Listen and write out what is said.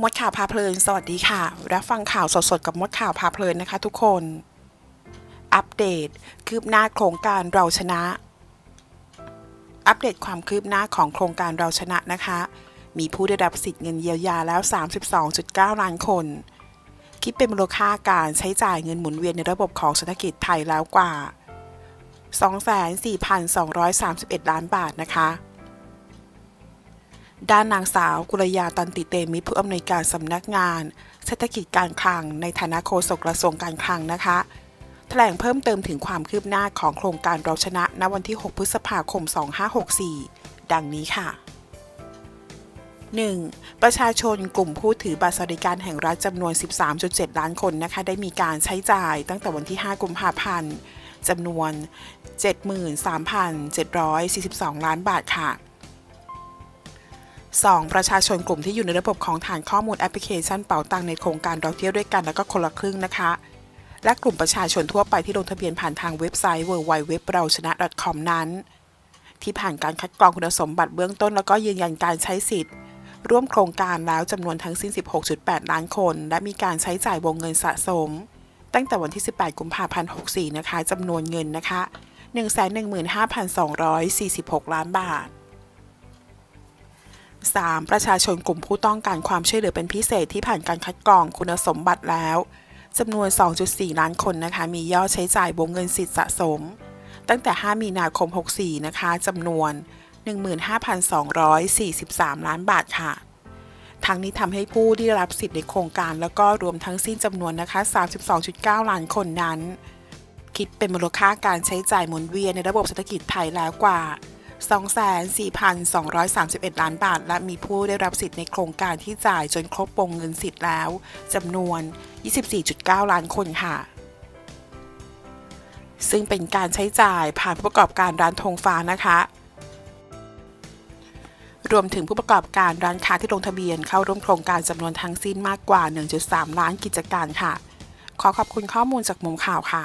มดข่าวพาเพลิน สวัสดีค่ะ รับฟังข่าวสดๆ กับมดข่าวพาเพลินนะคะทุกคน อัปเดต คืบหน้าโครงการเราชนะ อัปเดตความคืบหน้าของโครงการเราชนะนะคะ มีผู้ได้รับสิทธิ์เงินเยียวยาแล้ว 32.9 ล้านคน คิดเป็นมูลค่าการใช้จ่ายเงินหมุนเวียนในระบบของเศรษฐกิจไทยแล้วกว่า 24,231 ล้านบาทนะคะ ด้านนางสาวกุลยาตันติเตมิผู้อำนวยการสำนักงาน เศรษฐกิจการคลัง ในฐานะโฆษกกระทรวงการคลังนะคะแถลงเพิ่มเติมถึงความคืบหน้าของโครงการเราชนะณวันที่ 6 พฤษภาคม 2564 ดังนี้ค่ะ 1. ประชาชนกลุ่มผู้ถือบัตรสวัสดิการแห่งรัฐจำนวน 13.7 ล้านคนนะคะ ได้มีการใช้จ่ายตั้งแต่วันที่ 5 กุมภาพันธ์จำนวน 73,742 ล้านบาทค่ะ 2. ประชาชนกลุ่มที่อยู่ในระบบของฐานข้อมูลแอปพลิเคชันเป๋าตังในโครงการเราเที่ยวด้วยกันแล้วก็คนละครึ่งนะคะ และกลุ่มประชาชนทั่วไปที่ลงทะเบียนผ่านทางเว็บไซต์ www เราชนะ .com นั้น ที่ผ่านการคัดกรองคุณสมบัติเบื้องต้นแล้วก็ยืนยันการใช้สิทธิ์ ร่วมโครงการแล้วจำนวนทั้งสิ้น 16.8 ล้านคน และมีการใช้จ่ายวงเงินสะสม ตั้งแต่วันที่ 18 กุมภาพันธ์ 64 นะคะจำนวนเงินนะคะ 115,246 ล้านบาท 3. ประชาชนกลุ่มผู้ต้องการความช่วยเหลือเป็นพิเศษที่ผ่านการคัดกรองคุณสมบัติแล้วจำนวน 2.4 ล้านคนนะคะ มียอดใช้จ่ายวงเงินสิทธิ์สะสม ตั้งแต่ 5 มีนาคม 64 นะคะจำนวน 15,243 ล้านบาทค่ะทั้งนี้ทำให้ผู้ที่รับสิทธิ์ในโครงการแล้วก็รวมทั้งสิ้นจำนวนนะคะ 32.9 ล้านคนนั้น คิดเป็นมูลค่าการใช้จ่ายหมุนเวียนในระบบเศรษฐกิจไทยแล้วกว่า 24,231 ล้านบาท และมีผู้ได้รับสิทธิ์ในโครงการที่จ่ายจนครบวงเงินสิทธิ์แล้วจำนวน 24.9 ล้านคนค่ะซึ่งเป็นการใช้จ่ายผ่านผู้ประกอบการร้านธงฟ้านะคะ รวมถึงผู้ประกอบการร้านค้าที่ลงทะเบียนเข้าร่วมโครงการจำนวนทั้งสิ้นมากกว่า 1.3 ล้านกิจการค่ะ ขอขอบคุณข้อมูลจากมุมข่าวค่ะ